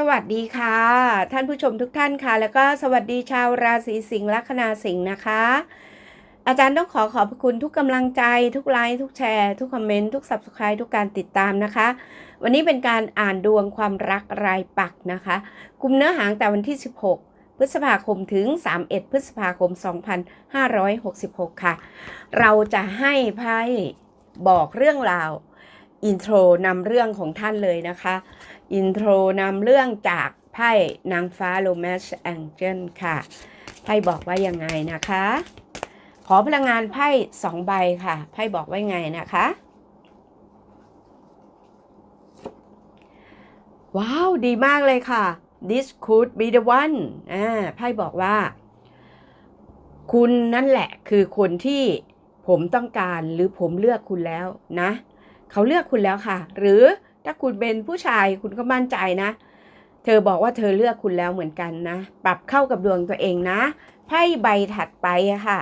สวัสดีค่ะ ท่านผู้ชมทุกท่านค่ะ แล้วก็สวัสดีชาวราศีสิงห์ลัคนาสิงห์นะคะ อาจารย์ต้องขอขอบคุณทุกกำลังใจ ทุกไลค์ทุกแชร์ ทุกคอมเมนต์ทุก subscribe ทุกการติดตามนะคะ วันนี้เป็นการอ่านดวงความรักรายปักนะคะกลุ่มเนื้อหางแต่วันที่ 16พฤษภาคมถึง 31 พฤษภาคม 2566 ค่ะ เราจะให้ไพ่บอกเรื่องราว อินโทรนำเรื่องของท่านเลยนะคะ อินโทรนำเรื่องจากไพ่นางฟ้าโรแมนต์แองเจิลค่ะไพ่บอกว่ายังไงนะคะ ขอพลังงานไพ่สองใบค่ะไพ่บอกว่ายังไงนะคะว้าว ดีมากเลยค่ะ this could be the one อ่าไพ่บอกว่า คุณนั่นแหละคือคนที่ผมต้องการหรือผมเลือกคุณแล้วนะ เขาเลือกคุณแล้วค่ะ หรือ ถ้าคุณเป็นผู้ชายคุณก็มั่นใจนะ เธอบอกว่าเธอเลือกคุณแล้วเหมือนกันนะ ปรับเข้ากับดวงตัวเองนะ ไพ่ใบถัดไปค่ะ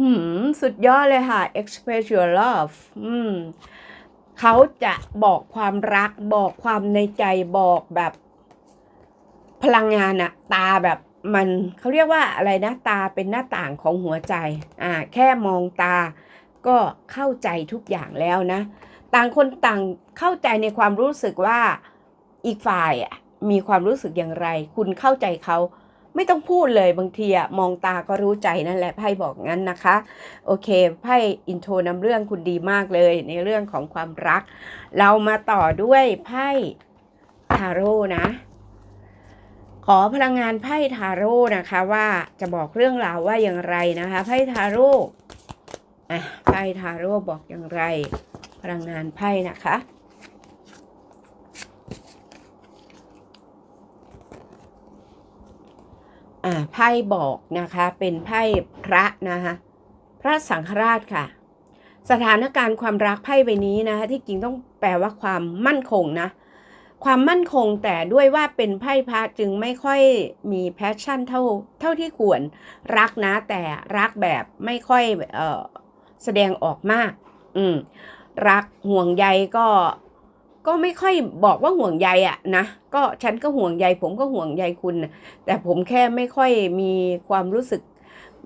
หืมสุดยอดเลยค่ะ express your love อืมเขาจะบอกความรักบอกความในใจบอกแบบพลังงานอะตาแบบมันเขาเรียกว่าอะไรนะตาเป็นหน้าต่างของหัวใจ อ่า แค่มองตา ก็เข้าใจทุกอย่างแล้วนะ ต่างคนต่างเข้าใจในความรู้สึกว่าอีกฝ่ายมีความรู้สึกอย่างไร คุณเข้าใจเขาไม่ต้องพูดเลยบางทีอะมองตาก็รู้ใจนั่นแหละไพ่บอกงั้นนะคะ โอเคไพ่อินโทรนำเรื่องคุณดีมากเลยในเรื่องของความรัก เรามาต่อด้วยไพ่ทาโร่นะ ขอพลังงานไพ่ทาโร่นะคะว่าจะบอกเรื่องราวว่าอย่างไรนะคะไพ่ทาโร่ อะไพ่ทาโร่บอกอย่างไร พลังงานไพ่นะคะอ่าไพ่บอกนะคะเป็นไพ่พระนะคะพระสังฆราชค่ะ สถานการณ์ความรักไพ่ใบนี้นะคะที่จริงต้องแปลว่าความมั่นคงนะความมั่นคงแต่ด้วยว่าเป็นไพ่พระจึงไม่ค่อยมีแพชชั่นเท่าเท่าที่ควรรักนะแต่รักแบบไม่ค่อยเออ แสดงออกมาก อืม รักห่วงใยก็ก็ไม่ค่อยบอกว่าห่วงใยอะนะ ก็ฉันก็ห่วงใย ผมก็ห่วงใยคุณนะแต่ผมแค่ไม่ค่อยมีความรู้สึก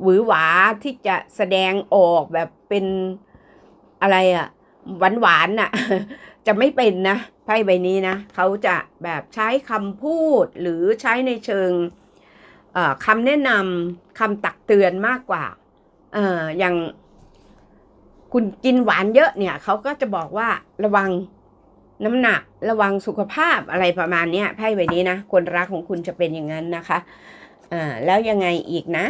หวือหวาที่จะแสดงออกแบบเป็นอะไรอะหวานหวานๆน่ะ จะไม่เป็นนะไพ่ใบนี้นะเขาจะแบบใช้คำพูดหรือใช้ในเชิงเอ่อคำแนะนำคำตักเตือนมากกว่า เอ่ออย่าง คุณกินหวานเยอะเนี่ยเขาก็จะบอกว่าระวังน้ำหนักระวังสุขภาพอะไรประมาณนี้ไพ่ใบนี้นะคนรักของคุณจะเป็นอย่างนั้นนะคะอ่าแล้วยังไงอีกนะ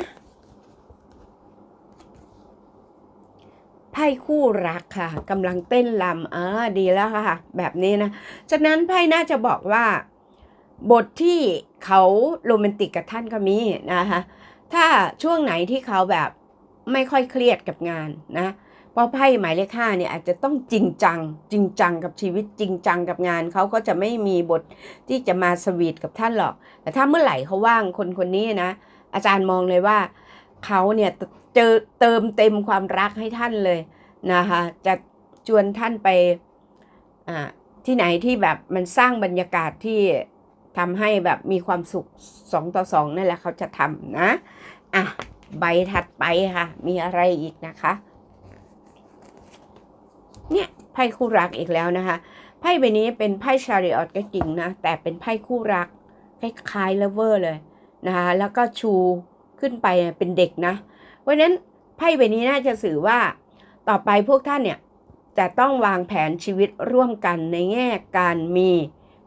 ไพ่คู่รักค่ะกำลังเต้นลำเอ่าดีแล้วค่ะ แบบนี้นะฉะนั้นไพ่น่าจะบอกว่า บทที่เขาโรแมนติกกับท่านก็มีนะคะถ้าช่วงไหนที่เขาแบบไม่ค่อยเครียดกับงานนะ พราะไพ่หมายเลขห้าเนี่ยอาจจะต้องจริงจัง จริงจังกับชีวิตจริงจังกับงานเขาก็จะไม่มีบทที่จะมาสวีทกับท่านหรอก แต่ถ้าเมื่อไหร่เขาว่างคนคนนี้นะ อาจารย์มองเลยว่าเขาเนี่ยเจอเติมเต็มความรักให้ท่านเลยนะคะจะชวนท่านไปที่ไหนที่แบบมันสร้างบรรยากาศที่ทำให้แบบมีความสุขสองต่อสองนั่นแหละเขาจะทำนะอะใบถัดไปค่ะ มีอะไรอีกนะคะ เนี่ยไพ่คู่รักอีกแล้วนะคะไพ่ใบนี้เป็นไพ่ชาริออตก็จริงนะ แต่เป็นไพ่คู่รักคล้ายๆเลเวอร์เลยนะคะแล้วก็ชูขึ้นไปเป็นเด็กนะ เพราะฉะนั้นไพ่ใบนี้น่าจะสื่อว่าต่อไปพวกท่านเนี่ยจะต้องวางแผนชีวิตร่วมกันในแง่การมี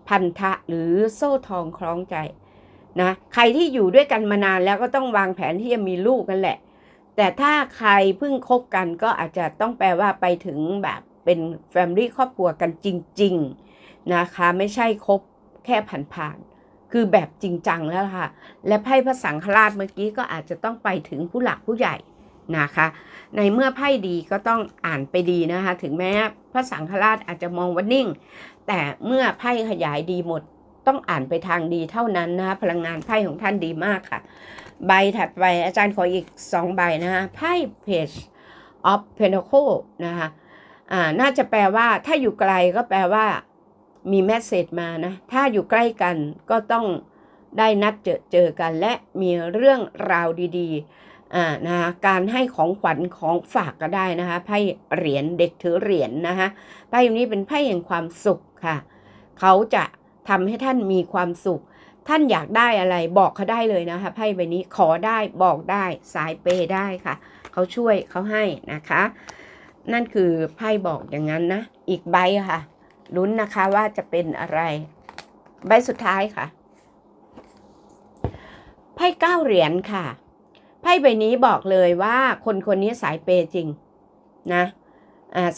พันธะหรือโซ่ทองคล้องใจนะใครที่อยู่ด้วยกันมานานแล้วก็ต้องวางแผนที่จะมีลูกกันแหละ แต่ถ้าใครเพิ่งคบกันก็อาจจะต้องแปลว่าไปถึงแบบ เป็นแฟมิลี่ครอบครัวกันจริง ๆ นะคะ ไม่ใช่คบแค่ผ่านๆคือแบบจริงจังแล้วค่ะ และไพ่พระสังฆราชเมื่อกี้ก็อาจจะต้องไปถึงผู้หลักผู้ใหญ่นะคะ ในเมื่อไพ่ดีก็ต้องอ่านไปดีนะคะ ถึงแม้พระสังฆราชอาจจะมองว่านิ่ง แต่เมื่อไพ่ขยายดีหมดต้องอ่านไปทางดีเท่านั้นนะคะพลังงานไพ่ของท่านดีมากค่ะ ใบถัดไปอาจารย์ขออีก 2 ใบนะคะไพ่ Page of Pentacle นะคะ อ่าน่าจะแปลว่า ถ้าอยู่ไกลก็แปลว่า มีแมสเซจมานะ ถ้าอยู่ใกล้กันก็ต้องได้นัดเจอเจอกันและมีเรื่องราวดีๆอ่านะคะการให้ของขวัญของฝากก็ได้นะคะไพ่เหรียญเด็กถือเหรียญนะคะไพ่นี้เป็นไพ่แห่งความสุขค่ะ เขาจะทำให้ท่านมีความสุข ท่านอยากได้อะไรบอกเขาได้เลยนะคะไพ่ใบนี้ขอได้บอกได้สายเปย์ได้ค่ะ เขาช่วยเขาให้นะคะ นั่นคือไพ่บอกอย่างนั้นนะ อีกใบค่ะ ลุ้นนะคะว่าจะเป็นอะไร ใบสุดท้ายค่ะ ไพ่เก้าเหรียญค่ะ ไพ่ใบนี้บอกเลยว่าคนคนนี้สายเปย์จริงนะ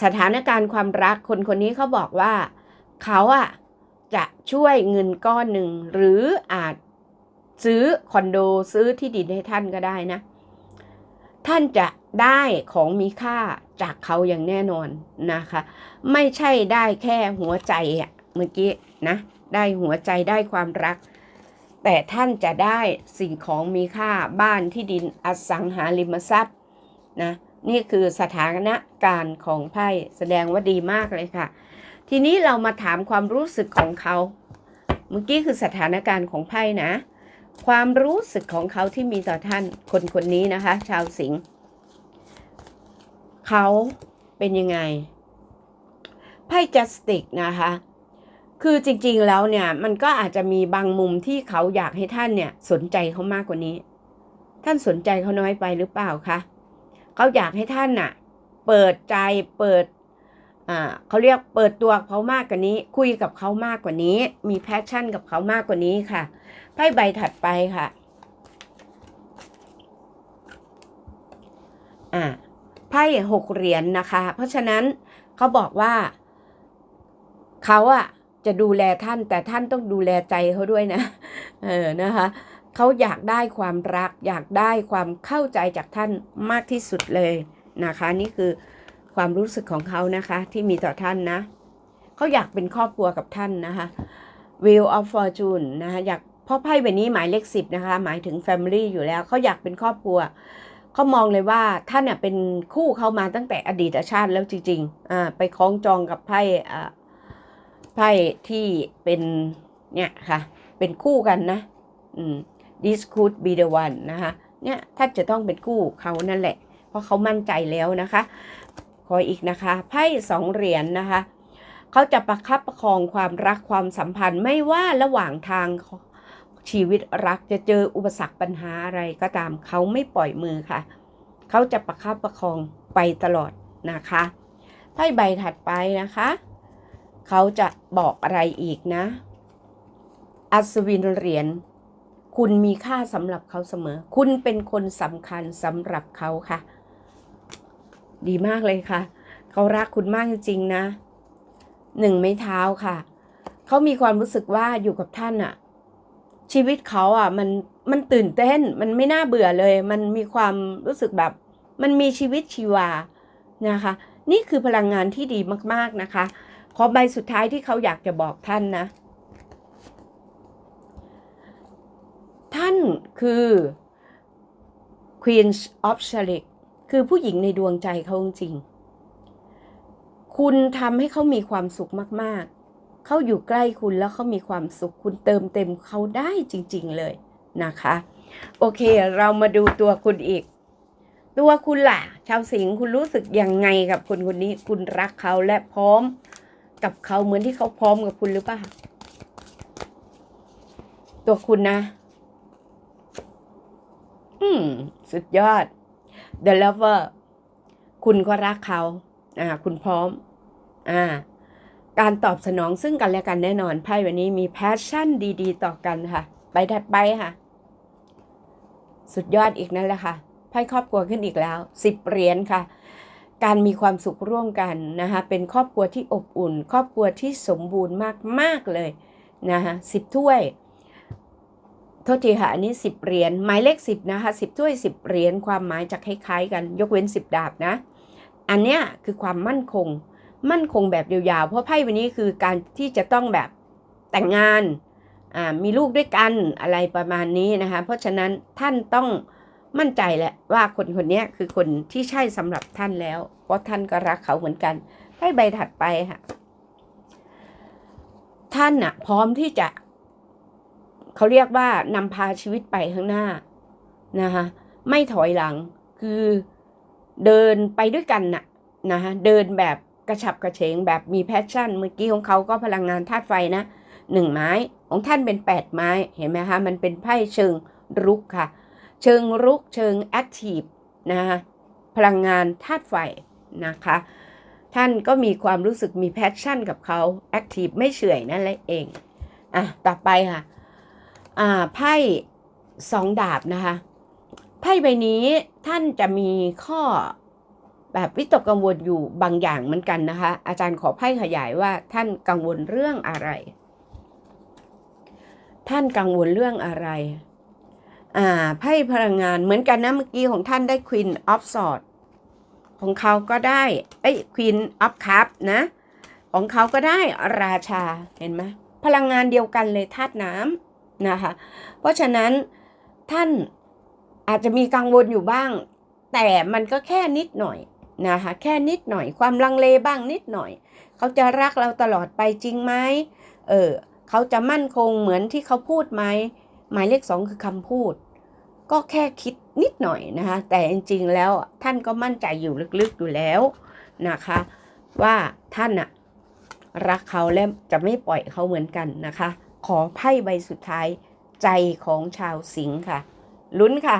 สถานการณ์ความรักคนคนนี้เขาบอกว่า เขาอะจะช่วยเงินก้อนหนึ่ง หรืออาจซื้อคอนโดซื้อที่ดินให้ท่านก็ได้นะ ท่านจะ ได้ของมีค่าจากเขาอย่างแน่นอนนะคะ ไม่ใช่ได้แค่หัวใจอะเมื่อกี้นะได้หัวใจได้ความรัก แต่ท่านจะได้สิ่งของมีค่าบ้านที่ดินอสังหาริมทรัพย์นะนี่คือสถานการณ์ของไพ่แสดงว่าดีมากเลยค่ะ ทีนี้เรามาถามความรู้สึกของเขา เมื่อกี้คือสถานการณ์ของไพ่นะ ความรู้สึกของเขาที่มีต่อท่านคนคนนี้นะคะ ชาวสิงห์ เขาเป็นยังไง ไพ่จัสติกนะคะ คือจริงๆแล้วเนี่ยมันก็อาจจะมีบางมุมที่เขาอยากให้ท่านเนี่ยสนใจเขามากกว่านี้ ท่านสนใจเขาน้อยไปหรือเปล่าคะเขาอยากให้ท่านน่ะ เปิดใจเปิดอ่าเขาเรียกเปิดตัวเขามากกว่านี้ คุยกับเขามากกว่านี้ มีแพชชั่นกับเขามากกว่านี้ค่ะไพ่ใบถัดไปค่ะ อ่า พ่หกเหรียญนะคะ เพราะฉะนั้นเขาบอกว่าเขาอะจะดูแลท่านแต่ท่านต้องดูแลใจเขาด้วยนะ เออนะคะเขาอยากได้ความรัก อยากได้ความเข้าใจจากท่านมากที่สุดเลยนะคะ นี่คือความรู้สึกของเขานะคะ ที่มีต่อท่านนะเขาอยากเป็นครอบครัวกับท่านนะคะ Wheel of Fortune นะคะอยากเพราะไพ่ใบนี้หมายเลขสิบนะคะ หมายถึง Family อยู่แล้วเขาอยากเป็นครอบครัว เขามองเลยว่าท่านเน่ยเป็นคู่เขามาตั้งแต่อดีตชาติแล้วจริงๆอ่าไปคล้องจองกับไพ่อ่าไพ่ที่เป็นเนี่ยค่ะ เป็นคู่กันนะอืม this could be the one นะคะเนี่ยท่านจะต้องเป็นคู่เขานั่นแหละ เพราะเขามั่นใจแล้วนะคะ ขออีกนะคะ ไพ่สองเหรียญนนะคะ เขาจะประคับประคองความรักความสัมพันธ์ไม่ว่าระหว่างทาง ชีวิตรักจะเจออุปสรรคปัญหาอะไรก็ตามเขาไม่ปล่อยมือค่ะ เขาจะประคับประคองไปตลอดนะคะไพ่ใบถัดไปนะคะ เขาจะบอกอะไรอีกนะ อัศวินเหรียญคุณมีค่าสำหรับเขาเสมอ คุณเป็นคนสำคัญสำหรับเขาค่ะ ดีมากเลยค่ะ เขารักคุณมากจริงๆนะหนึ่งไม้เท้าค่ะ เขามีความรู้สึกว่าอยู่กับท่านอะ ชีวิตเขาอะมันมันตื่นเต้นมันไม่น่าเบื่อเลย มันมีความรู้สึกแบบมันมีชีวิตชีวานะคะ นี่คือพลังงานที่ดีมากๆนะคะ ขอใบสุดท้ายที่เขาอยากจะบอกท่านนะ ท่านคือ Queen of s h a l i k คือผู้หญิงในดวงใจเขาจริง คุณทำให้เขามีความสุขมากๆ เขาอยู่ใกล้คุณแล้วเขามีความสุข คุณเติมเต็มเขาได้จริง ๆเลยนะคะ โอเคเรามาดูตัวคุณอีก ตัวคุณล่ะ ชาวสิงห์คุณรู้สึกยังไงกับคนคนนี้ คุณรักเขาและพร้อมกับเขาเหมือนที่เขาพร้อมกับคุณหรือเปล่าตัวคุณนะ อืม สุดยอด The Lover คุณก็รักเขา อ่า คุณพร้อม อ่า การตอบสนองซึ่งกันและกันแน่นอนไพ่วันนี้มีแพชชั่นดีๆ ต่อกันค่ะไปถัดไปค่ะ สุดยอดอีกนั่นแหละค่ะไพ่ครอบครัวขึ้นอีกแล้วสิบเหรียญค่ะ การมีความสุขร่วมกันนะคะเป็นครอบครัวที่อบอุ่น ครอบครัวที่สมบูรณ์มากๆเลยนะคะสิบถ้วยโทษทีค่ะ อันนี้สิบเหรียญหมายเลขสิบนะคะสิบถ้วยสิบเหรียญความหมายจะคล้ายๆกันยกเว้นสิบดาบนะ อันเนี้ยคือความมั่นคง มั่นคงแบบยาวๆ เพราะไพ่วันนี้คือการที่จะต้องแบบแต่งงานมีลูกด้วยกันอะไรประมาณนี้นะคะ เพราะฉะนั้นท่านต้องมั่นใจแหละว่าคนคนนี้คือคนที่ใช่สำหรับท่านแล้ว เพราะท่านก็รักเขาเหมือนกันไพ่ใบถัดไปค่ะ ท่านน่ะพร้อมที่จะ เขาเรียกว่านำพาชีวิตไปข้างหน้านะคะไม่ถอยหลังคือเดินไปด้วยกันน่ะนะคะเดินแบบ กระฉับกระเฉงแบบมีแพชชั่น เมื่อกี้ของเขาก็พลังงานธาตุไฟนะหนึ่งไม้ของท่านเป็นแปดไม้เห็นไหมคะมันเป็นไพ่เชิงรุกค่ะ เชิงรุกเชิงแอคทีฟนะคะพลังงานธาตุไฟนะคะ ท่านก็มีความรู้สึกมีแพชชั่นกับเขาแอคทีฟไม่เฉื่อยนั่นแหละเองอะต่อไปค่ะอ่าไพ่สองดาบนะคะไพ่ใบนี้ท่านจะมีข้อ แบบวิตกกังวลอยู่บางอย่างเหมือนกันนะคะ อาจารย์ขอไพ่ขยายว่าท่านกังวลเรื่องอะไร ท่านกังวลเรื่องอะไรอ่าไพ่พลังงานเหมือนกันนะเมื่อกี้ของท่านได้ Queen of Swords ของเขาก็ได้เอ้ Queen of Cup นะของเขาก็ได้ราชาเห็นไหมพลังงานเดียวกันเลยธาตุน้ำนะคะ เพราะฉะนั้นท่านอาจจะมีกังวลอยู่บ้าง แต่มันก็แค่นิดหน่อย นะคะแค่นิดหน่อยความลังเลบ้างนิดหน่อย เขาจะรักเราตลอดไปจริงไหมเออเขาจะมั่นคงเหมือนที่เขาพูดไหมหมายเลขสองคือคำพูด ก็แค่คิดนิดหน่อยนะคะแต่จริงๆแล้วท่านก็มั่นใจอยู่ลึกๆอยู่แล้วนะคะ ว่าท่านอะรักเขาและจะไม่ปล่อยเขาเหมือนกันนะคะ ขอไพ่ใบสุดท้ายใจของชาวสิงห์ค่ะลุ้นค่ะ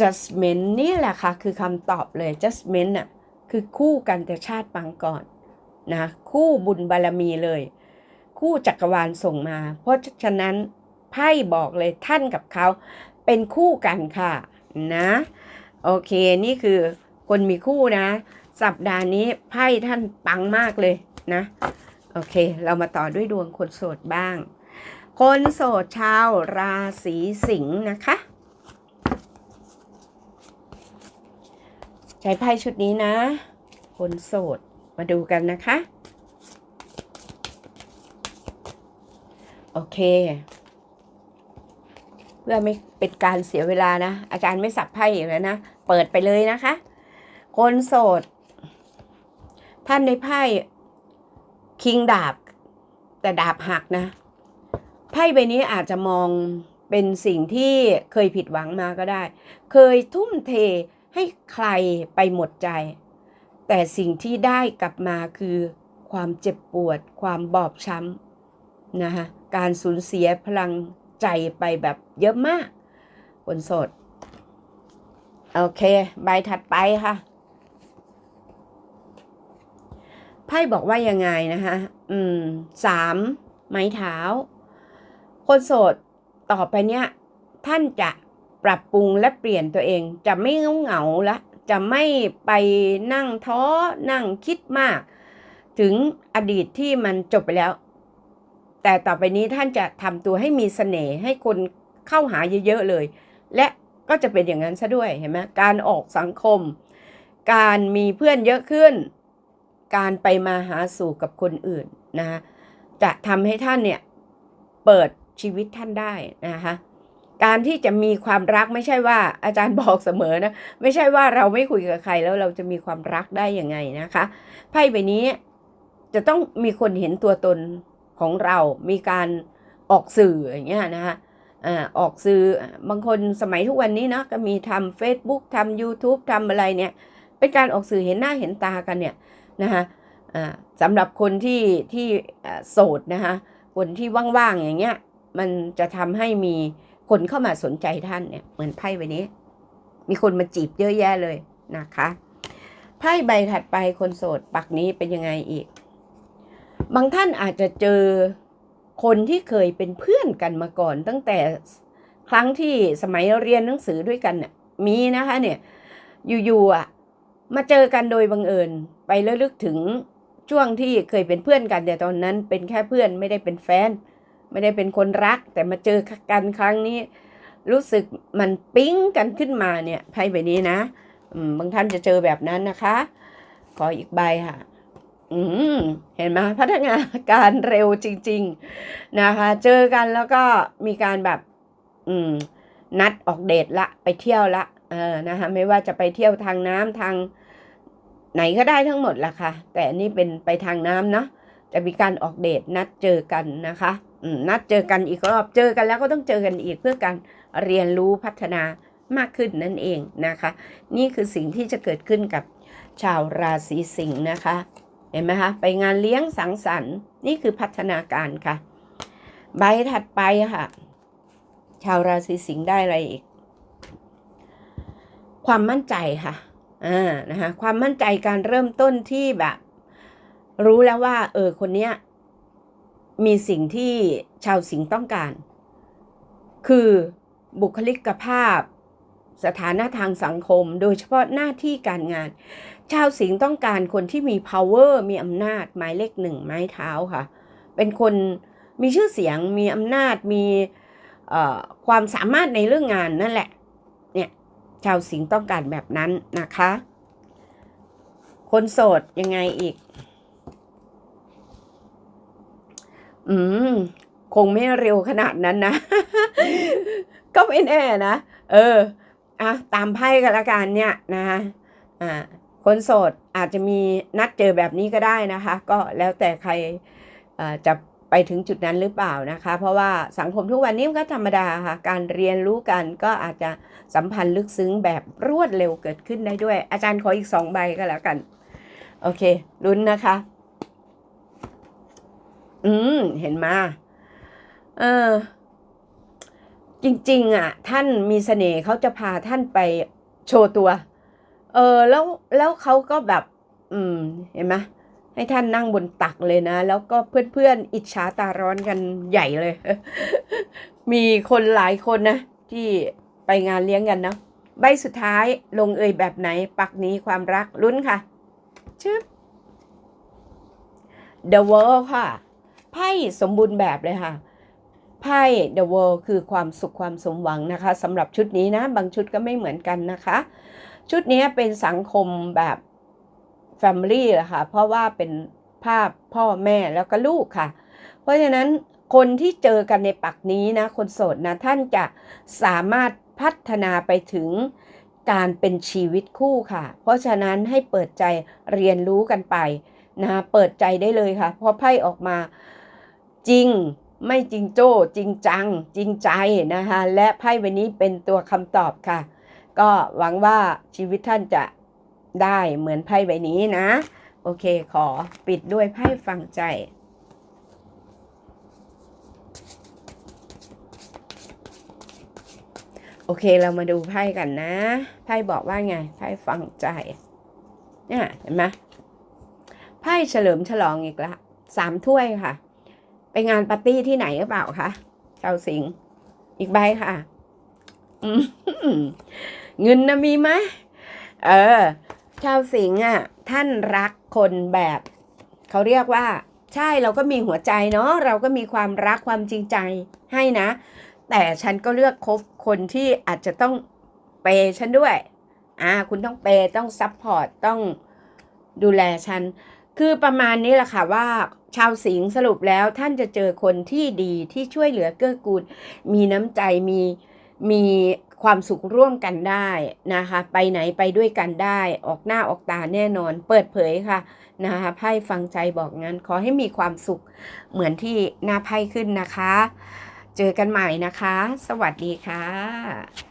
judgment นี่แหละค่ะ คือคำตอบเลย judgment น่ะคือคู่กันแต่ชาติปางก่อนนะคู่บุญบารมีเลย คู่จักรวาลส่งมา เพราะฉะนั้นไพ่บอกเลยท่านกับเขาเป็นคู่กันค่ะนะโอเคนี่คือคนมีคู่นะ สัปดาห์นี้ไพ่ท่านปังมากเลยนะโอเค เรามาต่อด้วยดวงคนโสดบ้าง คนโสดชาวราศีสิงห์นะคะ ใช้ไพ่ชุดนี้นะ คนโสด มาดูกันนะคะ โอเค เพื่อไม่เป็นการเสียเวลานะ อาจารย์ไม่สับไพ่อีกแล้วนะ เปิดไปเลยนะคะ คนโสด ท่านในไพ่คิงดาบ แต่ดาบหักนะ ไพ่ใบนี้อาจจะมองเป็นสิ่งที่เคยผิดหวังมาก็ได้ เคยทุ่มเท ให้ใครไปหมดใจ แต่สิ่งที่ได้กลับมาคือ ความเจ็บปวด ความบอบช้ำนะคะการสูญเสียพลังใจไปแบบเยอะมากคนโสด โอเค ใบถัดไปค่ะไพ่บอกว่ายังไงนะคะอืมสามไม้เท้า คนโสดต่อไปเนี้ยท่านจะ ปรับปรุงและเปลี่ยนตัวเอง จะไม่เงาเหงาละจะไม่ไปนั่งท้อนั่งคิดมาก ถึงอดีตที่มันจบไปแล้ว แต่ต่อไปนี้ท่านจะทำตัวให้มีเสน่ห์ให้คนเข้าหาเยอะๆเลย และก็จะเป็นอย่างนั้นซะด้วยเห็นไหมการออกสังคม การมีเพื่อนเยอะขึ้น การไปมาหาสู่กับคนอื่นนะคะจะทำให้ท่านเนี่ยเปิดชีวิตท่านได้นะคะ การที่จะมีความรักไม่ใช่ว่าอาจารย์บอกเสมอนะ ไม่ใช่ว่าเราไม่คุยกับใครแล้วเราจะมีความรักได้ยังไงนะคะไพ่ใบนี้จะต้องมีคนเห็นตัวตนของเรา มีการออกสื่ออย่างเงี้ยนะคะอ่าออกสื่อบางคนสมัยทุกวันนี้นะก็มีทำ Facebook ทำ YouTube ทำอะไรเนี่ยเป็นการออกสื่อเห็นหน้าเห็นตากันเนี่ยนะคะอ่าสำหรับคนที่ที่โสดนะคะคนที่ว่างๆอย่างเงี้ยมันจะทำให้มี คนเข้ามาสนใจท่านเนี่ย เหมือนไพ่ใบนี้ มีคนมาจีบเยอะแยะเลยนะคะไพ่ใบถัดไปคนโสดปักนี้เป็นยังไงอีก บางท่านอาจจะเจอคนที่เคยเป็นเพื่อนกันมาก่อน ตั้งแต่ครั้งที่สมัยเรียนหนังสือด้วยกันน่ยมีนะคะเนี่ยอยู่ๆอะมาเจอกันโดยบังเอิญไประลึกถึงช่วงที่เคยเป็นเพื่อนกันแต่ตอนนั้นเป็นแค่เพื่อนไม่ได้เป็นแฟน ไม่ได้เป็นคนรัก แต่มาเจอกันครั้งนี้ รู้สึกมันปิ๊งกันขึ้นมาเนี่ยไพ่ใบนี้นะบางท่านจะเจอแบบนั้นนะคะ ขออีกใบค่ะ อืมเห็นไหมพัฒนาการเร็วจริง ๆนะคะ เจอกันแล้วก็มีการแบบ อืม นัดออกเดทละไปเที่ยวละเออนะคะไม่ว่าจะไปเที่ยวทางน้ำทาง ไหนก็ได้ทั้งหมดละค่ะ แต่อันนี่เป็นไปทางน้ำเนาะจะมีการออกเดทนัดเจอกันนะคะ นัดเจอกันอีกรอบเจอกันแล้วก็ต้องเจอกันอีกเพื่อการเรียนรู้พัฒนามากขึ้นนั่นเองนะคะ นี่คือสิ่งที่จะเกิดขึ้นกับชาวราศีสิงห์นะคะ เห็นไหมคะไปงานเลี้ยงสังสรรค์ นี่คือพัฒนาการค่ะ ใบถัดไปค่ะ ชาวราศีสิงห์ได้อะไรอีก ความมั่นใจค่ะอ่านะคะความมั่นใจการเริ่มต้นที่แบบ รู้แล้วว่า เออคนเนี้ย มีสิ่งที่ชาวสิงห์ต้องการ คือบุคลิกภาพ สถานะทางสังคม โดยเฉพาะหน้าที่การงาน ชาวสิงห์ต้องการคนที่มี power มีอำนาจหมายเลขหนึ่งไม้เท้าค่ะ เป็นคนมีชื่อเสียงมีอำนาจมีความสามารถในเรื่องงานนั่นแหละเนี่ยชาวสิงห์ต้องการแบบนั้นนะคะ คนโสดยังไงอีก อืม คงไม่เร็วขนาดนั้นนะ ก็ไม่แน่นะ เออ อะ ตามไพ่กันละกันเนี่ยนะคะอ่า คนโสดอาจจะมีนัดเจอแบบนี้ก็ได้นะคะ ก็แล้วแต่ใครจะไปถึงจุดนั้นหรือเปล่านะคะ เพราะว่าสังคมทุกวันนี้มันก็ธรรมดาค่ะ การเรียนรู้กันก็อาจจะสัมพันธ์ลึกซึ้งแบบรวดเร็วเกิดขึ้นได้ด้วย อาจารย์ขออีกสองใบก็แล้วกัน โอเคลุ้นนะคะ อืม เห็นมาเออ จริง ๆ อะ ท่านมีเสน่ห์เขาจะพาท่านไปโชว์ตัว เออ แล้วแล้วเขาก็แบบ อืม เห็นไหมให้ท่านนั่งบนตักเลยนะ แล้วก็เพื่อนๆ อิจฉาตาร้อนกันใหญ่เลย มีคนหลายคนนะ ที่ไปงานเลี้ยงกันนะ ใบสุดท้ายลงเอยแบบไหน ปักนี้ความรักลุ้นค่ะชึบ The World ค่ะ ไพ่สมบูรณ์แบบเลยค่ะไพ่ The World คือความสุขความสมหวังนะคะสำหรับชุดนี้นะบางชุดก็ไม่เหมือนกันนะคะ ชุดนี้เป็นสังคมแบบ Family แหละค่ะเพราะว่าเป็นภาพพ่อแม่แล้วก็ลูกค่ะ เพราะฉะนั้นคนที่เจอกันในปักนี้นะ คนโสดนะท่านจะสามารถพัฒนาไปถึงการเป็นชีวิตคู่ค่ะ เพราะฉะนั้นให้เปิดใจเรียนรู้กันไปนะคะเปิดใจได้เลยค่ะ เพราะไพ่ออกมา จริงไม่จริงโจ้ จริงจัง จริงใจนะคะและไพ่ใบนี้เป็นตัวคำตอบค่ะ ก็หวังว่าชีวิตท่านจะได้เหมือนไพ่ใบนี้นะ โอเคขอปิดด้วยไพ่ฟังใจโอเคเรามาดูไพ่กันนะ ไพ่บอกว่าไง ไพ่ฟังใจเนี่ยเห็นไหมไพ่เฉลิมฉลองอีกละสามถ้วยค่ะ ไปงานปาร์ตี้ที่ไหนหรือเปล่าคะชาวสิงห์อีกใบค่ะเงินนะมีไหมเออ ชาวสิงห์อะ ท่านรักคนแบบ เขาเรียกว่า ใช่เราก็มีหัวใจเนาะเราก็มีความรักความจริงใจให้นะ แต่ฉันก็เลือกคบคนที่อาจจะต้องเปย์ฉันด้วย อ่า คุณต้องเปย์ต้องซัพพอร์ตต้องดูแลฉัน คือประมาณนี้แหละค่ะว่าชาวสิงห์สรุปแล้วท่านจะเจอคนที่ดีที่ช่วยเหลือเกื้อกูล มีน้ำใจมีมีความสุขร่วมกันได้นะคะ ไปไหนไปด้วยกันได้ ออกหน้าออกตาแน่นอน เปิดเผยค่ะนะคะไพ่ฟังใจบอกงั้น ขอให้มีความสุขเหมือนที่หน้าไพ่ขึ้นนะคะ เจอกันใหม่นะคะ สวัสดีค่ะ